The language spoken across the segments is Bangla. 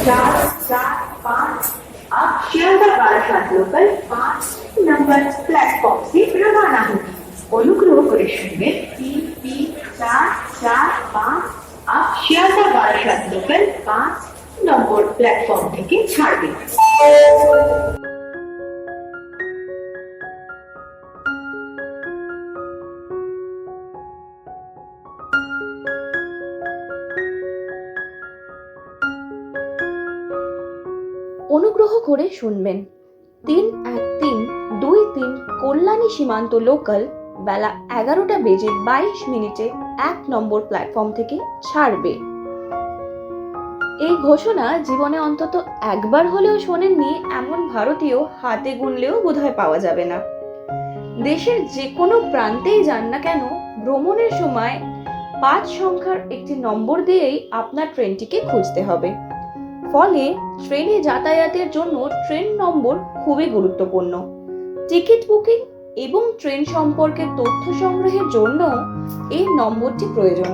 चार सात पाँच अब शियालदा बारासात लोकल पाँच नंबर प्लेटफॉर्म से रवाना होगी অনুগ্রহ করে শুনবেন তিন তিন চার চার পাঁচ আপ শিয়ালদা বারাসাত লোকাল পাঁচ নম্বর প্ল্যাটফর্ম থেকে ছাড়বে অনুগ্রহ করে শুনবেন। তিন এক তিন দুই তিন কল্যাণী সীমান্ত লোকাল বেলা এগারোটা বেজে বাইশ মিনিটে এক নম্বর প্ল্যাটফর্ম থেকে ছাড়বে। এই ঘোষণা জীবনে অন্তত একবার হলেও শোনেননি এমন ভারতীয় হাতে গুনলেও বোধহয় পাওয়া যাবে না। দেশের যে কোনো প্রান্তেই যান না কেন ভ্রমণের সময় পাঁচ সংখ্যার একটি নম্বর দিয়েই আপনার ট্রেনটিকে খুঁজতে হবে। ফলে ট্রেনে যাতায়াতের জন্য ট্রেন নম্বর খুবই গুরুত্বপূর্ণ। টিকিট বুকিং এবং ট্রেন সম্পর্কে তথ্য সংগ্রহের জন্য এই নম্বরটি প্রয়োজন।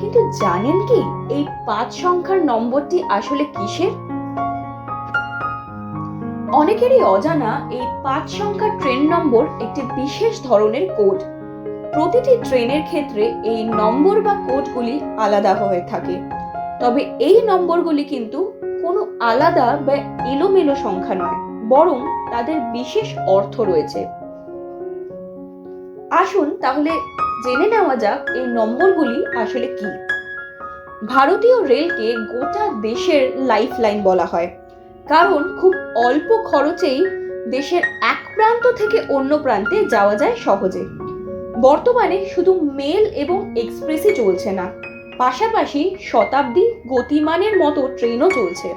কিন্তু জানেন কি এই পাঁচ সংখ্যার নম্বরটি আসলে কিসের? অনেকেরই অজানা এই পাঁচ সংখ্যার ট্রেন নম্বর একটি বিশেষ ধরনের কোড। প্রতিটি ট্রেনের ক্ষেত্রে এই নম্বর বা কোডগুলি আলাদা হয়ে থাকে। তবে এই নম্বরগুলি কিন্তু কোনো আলাদা বা এলোমেলো সংখ্যা নয়, বরং তাদের বিশেষ অর্থ রয়েছে। আসুন তাহলে জেনে নেওয়া যাক এই নম্বরগুলি আসলে কি। ভারতীয় রেলকে গোটা দেশের লাইফ লাইন বলা হয়, কারণ খুব অল্প খরচেই দেশের এক প্রান্ত থেকে অন্য প্রান্তে যাওয়া যায় সহজে। বর্তমানে শুধু মেল এবং এক্সপ্রেসই চলছে না। পাশাপাশি শতাব্দী গতিমানের মতো ট্রেনও চলছে।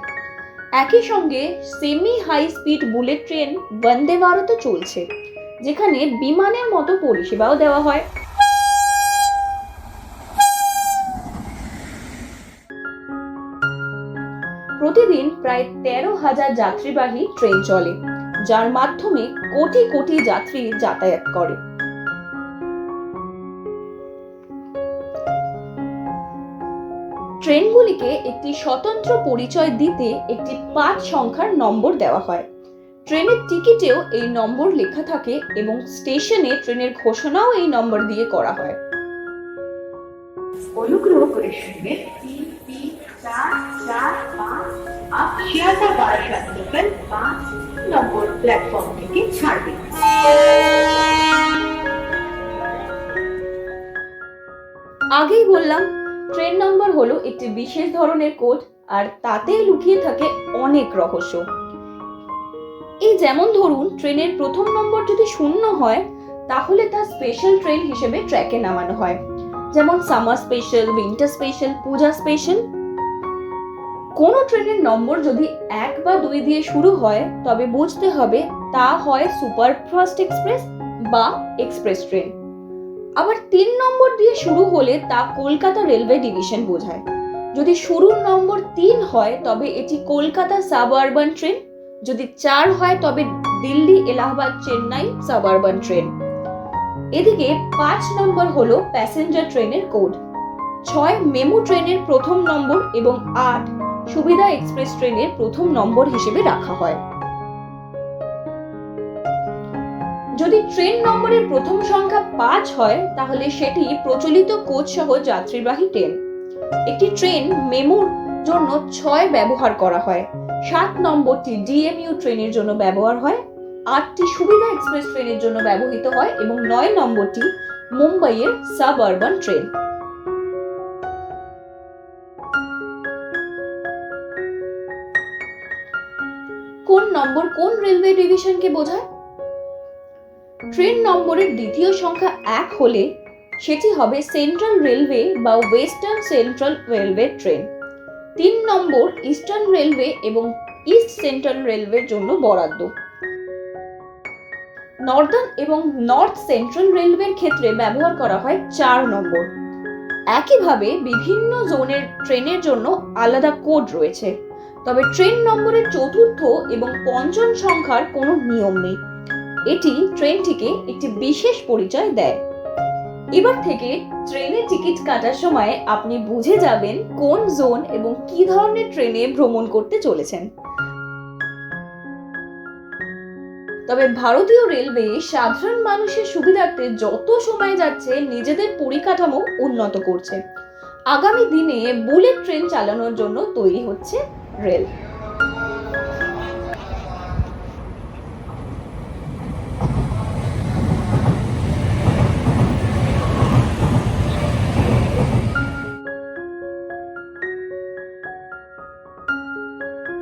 একই সঙ্গে semi high speed bullet train Vande ভারতও চলছে, যেখানে বিমানের মতো পরিষেবাও দেওয়া হয়। প্রতিদিন প্রায় তেরো হাজার যাত্রীবাহী ট্রেন চলে, যার মাধ্যমে কোটি কোটি যাত্রী যাতায়াত করে। ট্রেনগুলিকে একটি স্বতন্ত্র পরিচয় দিতে একটি পাঁচ সংখ্যার নম্বর দেওয়া হয়। ট্রেনের টিকিটেও এই নম্বর লেখা থাকে এবং স্টেশনে ট্রেনের ঘোষণাও এই নম্বর দিয়ে করা হয়। অনুগ্রহ করে শুনবেন তিন তিন চার চার পাঁচ আপ শিয়ালদা বারাসাত লোকাল পাঁচ নম্বর প্ল্যাটফর্ম থেকে ছাড়বে আগেই বললাম ট্রেন নম্বর হলো একটি বিশেষ ধরনের কোড আর তাতেই লুকিয়ে থাকে অনেক রহস্য। এই যেমন ধরুন ট্রেনের প্রথম নম্বর যদি শূন্য হয়, তাহলে তা স্পেশাল ট্রেন হিসেবে ট্র্যাকে নামানো হয়। যেমন summer special winter special Puja special কোনো ট্রেনের নম্বর যদি এক বা দুই দিয়ে শুরু হয়, তবে বুঝতে হবে তা হয় সুপারফাস্ট এক্সপ্রেস বা এক্সপ্রেস ট্রেন আবার তিন নম্বর দিয়ে শুরু হলে তা কলকাতা রেলওয়ে ডিভিশন বোঝায়। যদি শুরুর নম্বর তিন হয়, তবে এটি কলকাতা সাব আরবান ট্রেন। যদি চার হয়, তবে Delhi, Allahabad, Chennai suburban train. এদিকে পাঁচ নম্বর হলো প্যাসেঞ্জার ট্রেনের কোড। ছয় মেমু ট্রেনের প্রথম নম্বর এবং আট সুবিধা এক্সপ্রেস ট্রেনের প্রথম নম্বর হিসেবে রাখা হয়। যদি ট্রেন নম্বরের প্রথম সংখ্যা পাঁচ হয়, তাহলে সেটি প্রচলিত কোচ সহ যাত্রীবাহী ট্রেন একটি ট্রেন মেমোর জন্য ছয় ব্যবহার করা হয়। সাত নম্বরটি ডিএমইউ ট্রেনের জন্য ব্যবহার হয়। আটটি সুবিধা এক্সপ্রেস ট্রেনের জন্য ব্যবহৃত হয় এবং নয় নম্বরটি মুম্বাইয়ের সাব আরবান ট্রেন কোন নম্বর কোন রেলওয়ে ডিভিশনকে বোঝায়? ট্রেন নম্বরের দ্বিতীয় সংখ্যা এক হলে সেটি হবে সেন্ট্রাল রেলওয়ে বা ওয়েস্টার্ন সেন্ট্রাল রেলওয়ে ট্রেন। তিন নম্বর ইস্টার্ন রেলওয়ে এবং ইস্ট সেন্ট্রাল রেলওয়ের জন্য বরাদ্দ। নর্দার্ন এবং নর্থ সেন্ট্রাল রেলওয়ের ক্ষেত্রে ব্যবহার করা হয় চার নম্বর। একইভাবে বিভিন্ন জোনের ট্রেনের জন্য আলাদা কোড রয়েছে। তবে ট্রেন নম্বরের চতুর্থ এবং পঞ্চম সংখ্যার কোনো নিয়ম নেই। এটি ট্রেনটিকে একটি বিশেষ পরিচয় দেয়। এবার থেকে ট্রেনে টিকিট কাটার সময় আপনি বুঝে যাবেন কোন জোন এবং কি ধরনের ট্রেনে ভ্রমণ করতে চলেছেন। তবে ভারতীয় রেলওয়ে সাধারণ মানুষের সুবিধার্থে যত সময় যাচ্ছে নিজেদের পরিকাঠামো উন্নত করছে। আগামী দিনে বুলেট ট্রেন চালানোর জন্য তৈরি হচ্ছে রেল।